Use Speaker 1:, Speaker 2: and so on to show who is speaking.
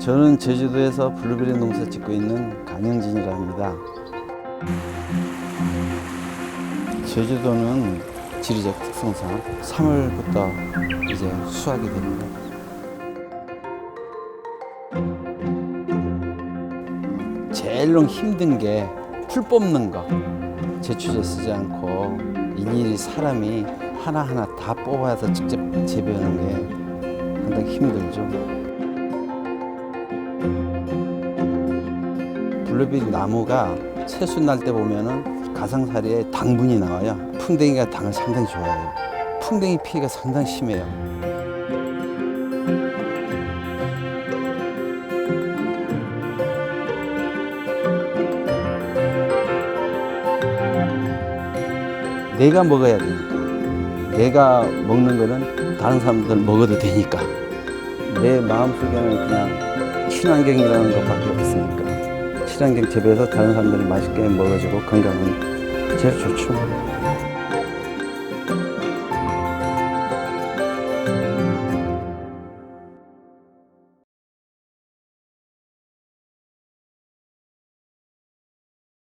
Speaker 1: 저는 제주도에서 블루베리 농사 짓고 있는 강영진이라 합니다. 제주도는 지리적 특성상 3월부터 이제 수확이 됩니다. 제일로 힘든 게 풀 뽑는 거. 제초제 쓰지 않고 일일이 사람이 하나하나 다 뽑아서 직접 재배하는 게 상당히 힘들죠. 블루베리 나무가 새순 날 때 보면은 가상사리에 당분이 나와요. 풍뎅이가 당을 상당히 좋아해요. 풍뎅이 피해가 상당히 심해요. 내가 먹어야 되니까. 내가 먹는 거는 다른 사람들 먹어도 되니까. 내 마음속에는 그냥 친환경이라는 것밖에 없으니까. 친환경 재배해서 다른 사람들이 맛있게 먹어주고 건강은 제일 좋죠.